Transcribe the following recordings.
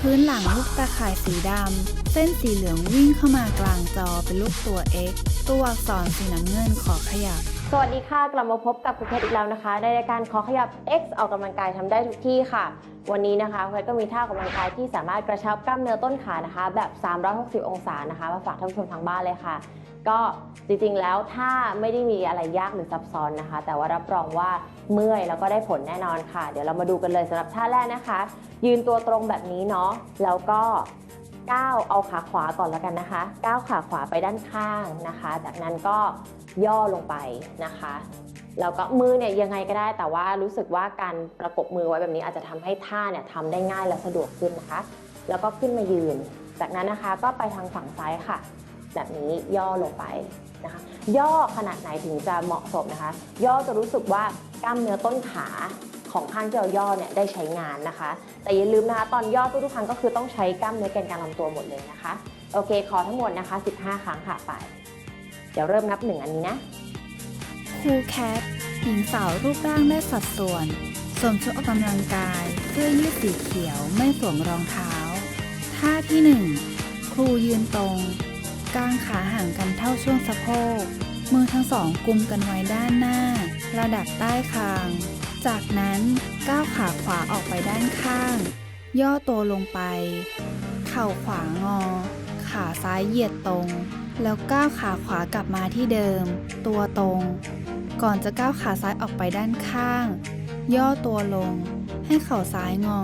พื้นหลังลูกตาข่ายสีดำ เส้นสีเหลืองวิ่งเข้ามากลางจอเป็นรูปตัว X ตัวอักษรสีน้ำเงินขอขยับ สวัสดีค่ะ กลับมาพบกับคุณเพชรอีกแล้วนะคะ ในรายการขอขยับ X ออกกำลังกายทำได้ทุกที่ค่ะ วันนี้นะคะคุณเพชรก็มีท่าออกกำลังกายที่สามารถกระชับกล้ามเนื้อต้นขานะคะ แบบ 360 องศานะคะมาฝากท่านผู้ชมทางบ้านเลยค่ะ ก็จริงๆแล้วถ้าไม่ได้มีอะไรยากหรือซับซ้อนนะคะ แต่ว่ารับรองว่าเมื่อยแล้วก็ได้ผลแน่นอนค่ะ เดี๋ยวเรามาดูกันเลยสำหรับท่าแรกนะคะ ยืนตัวตรงแบบนี้เนาะแล้วก็ก้าวเอาขาขวาก่อนแล้วกันนะคะก้าวขาขวาไปด้านข้างนะคะ จากนั้นก็ ย่อลงไปนะคะแล้วก็มือเนี่ยยังไงก็ได้แต่ว่ารู้สึกว่าการประกบมือไว้แบบนี้อาจจะทำให้ท่าเนี่ยทำได้ง่ายและสะดวกขึ้นนะคะ แล้วก็ขึ้นมายืน จากนั้นนะคะก็ไปทางฝั่งซ้ายค่ะ แบบนี้ย่อลงไปนะคะ ย่อขนาดไหนถึงจะเหมาะสมนะคะ ย่อจะรู้สึกว่ากล้ามเนื้อต้นขาของข้างที่เราย่อเนี่ยได้ใช้งานนะคะ แต่อย่าลืมนะคะตอนย่อทุกๆครั้งก็คือต้องใช้กล้ามเนื้อแกนกลางลำตัวหมดเลยนะคะ โอเค ขอทั้งหมดนะคะ 15 ครั้งค่ะไป เดี๋ยวเริ่มนับหนึ่งอันนี้นะคูแคทหญิงสาวรูปร่างได้สัดส่วนสวมชุดออกกำลังกาย เสื้อยืดสีเขียวไม่สวมรองเท้า ท่าที่ 1 ครูยืนตรง กางขาห่างกันเท่าช่วงสะโพก มือทั้งสองกุมกันไว้ด้านหน้า ระดับใต้คาง จากนั้นก้าวขาขวาออกไปด้านข้าง ย่อตัวลงไป เข่าขวางอ ขาซ้ายเหยียดตรง แล้วก้าวขาขวากลับมาที่เดิม ตัวตรง ก่อนจะก้าวขาซ้ายออกไปด้านข้าง ย่อตัวลง ให้เข่าซ้ายงอ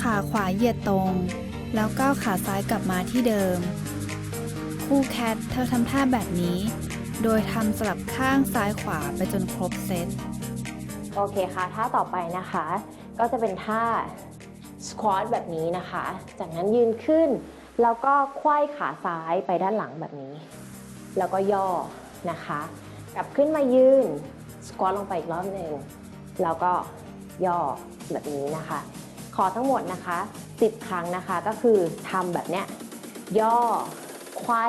ขาขวาเหยียดตรง แล้วก้าวขาซ้ายกลับมาที่เดิม คู่แคทเธอทำท่าแบบนี้ โดยทำสลับข้างซ้ายขวาไปจนครบเซต โอเคค่ะ ท่าต่อไปนะคะ ก็จะเป็นท่า squat แบบนี้นะคะ จากนั้นยืนขึ้น แล้วก็ไขว้ขาซ้ายไปด้านหลังแบบนี้ แล้วก็ย่อนะคะ กลับขึ้นมายืน squat ลงไปอีกรอบหนึ่งแล้วก็ย่อแบบนี้นะคะ ขอทั้งหมดนะคะ 10 ครั้งนะคะก็คือทำแบบเนี้ยย่อไขว้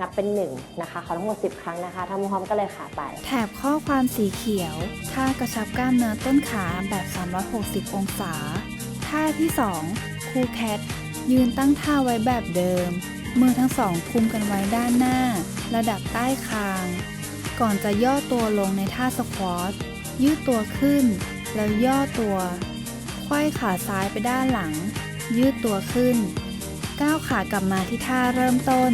นับเป็นหนึ่งนะคะขอทั้งหมด 10 ครั้งนะคะทำพร้อมกันเลยค่ะไป แถบข้อความสีเขียว ท่ากระชับกล้ามเนื้อต้นขาแบบ 360 องศา ท่าที่ 2 คูแคท ยืนตั้งท่าไว้แบบเดิม มือทั้งสองคุมกันไว้ด้านหน้า ระดับใต้คาง ก่อนจะย่อตัวลงในท่าสควอตยืดตัวขึ้น แล้วย่อตัวไขว้ขาซ้ายไปด้านหลัง ยืดตัวขึ้น ก้าวขากลับมาที่ท่าเริ่มต้น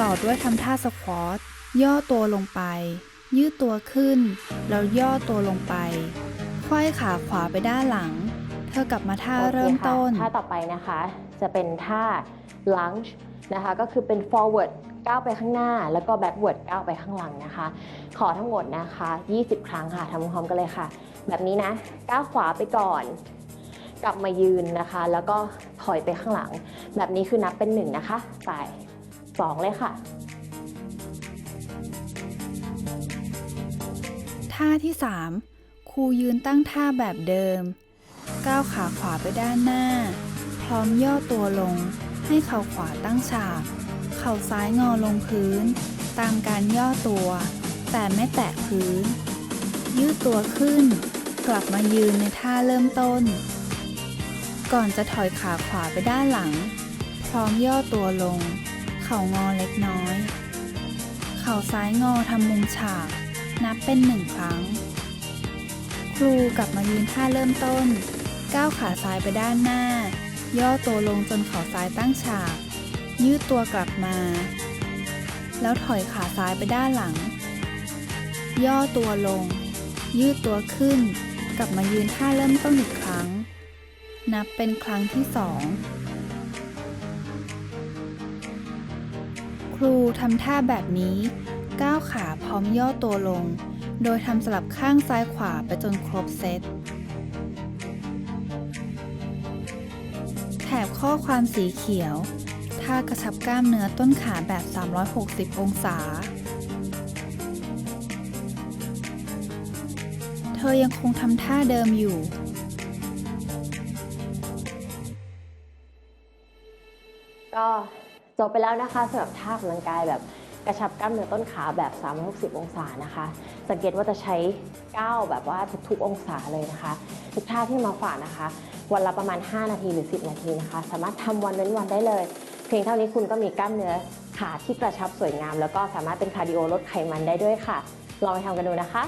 ต่อด้วยทำท่าสควอตย่อตัวลงไป ยืดตัวขึ้น แล้วย่อตัวลงไปไขว้ขาขวาไปด้านหลัง เธอกลับมาท่าเริ่มต้น ท่าต่อไปนะคะ จะเป็นท่า lunge นะคะก็คือเป็น forward ก้าวไปข้างหน้า แล้วก็ backward ก้าวไปข้างหลังนะคะ ขอทั้งหมดนะคะ 20 ครั้งค่ะทำพร้อมกันเลยค่ะ แบบนี้นะก้าวขวาไปก่อน กลับมายืนนะคะ แล้วก็ถอยไปข้างหลัง แบบนี้คือนับเป็นหนึ่งนะคะไปสองเลยค่ะท่าที่ 3ครูยืนตั้งท่าแบบเดิม ก้าวขาขวาไปด้านหน้า ร้อมย่อตัวลง ให้เข่าขวาตั้งฉาก เข่าซ้ายงอลงพื้น ตามการย่อตัว แต่ไม่แตะพื้น ยืดตัวขึ้น กลับมายืนในท่าเริ่มต้น ก่อนจะถอยขาขวาไปด้านหลัง พร้อมย่อตัวลง เข่างอเล็กน้อย เข่าซ้ายงอทำมุมฉาก นับเป็นหนึ่งครั้ง ครูกลับมายืนท่าเริ่มต้นก้าวขาซ้ายไปด้านหน้า ย่อตัวลงจนเข่าซ้ายตั้งฉาก ยืดตัวกลับมา แล้วถอยขาซ้ายไปด้านหลัง ย่อตัวลง ยืดตัวขึ้น กลับมายืนท่าเริ่มต้นอีกครั้ง นับเป็นครั้งที่สองครูทำท่าแบบนี้ ก้าวขาพร้อมย่อตัวลง โดยทำสลับข้างซ้ายขวาไปจนครบเซต ข้อความสีเขียว ท่ากระชับกล้ามเนื้อต้นขาแบบ 360 องศา เธอยังคงทำท่าเดิมอยู่ ก็จบไปแล้วนะคะสำหรับท่าออกกำลังกายแบบกระชับกล้ามเนื้อต้นขาแบบ 360 องศานะคะ สังเกตว่าจะใช้ก้าวแบบว่าทุกๆองศาเลยนะคะ ทุกท่าที่มาฝากนะคะ วันละประมาณ 5 นาทีหรือ 10 นาทีนะคะ สามารถทำวันเว้นวันได้เลย เพียงเท่านี้คุณก็มีกล้ามเนื้อขาที่กระชับสวยงาม แล้วก็สามารถเป็นคาร์ดิโอลดไขมันได้ด้วยค่ะ ลองไปทำกันดูนะคะ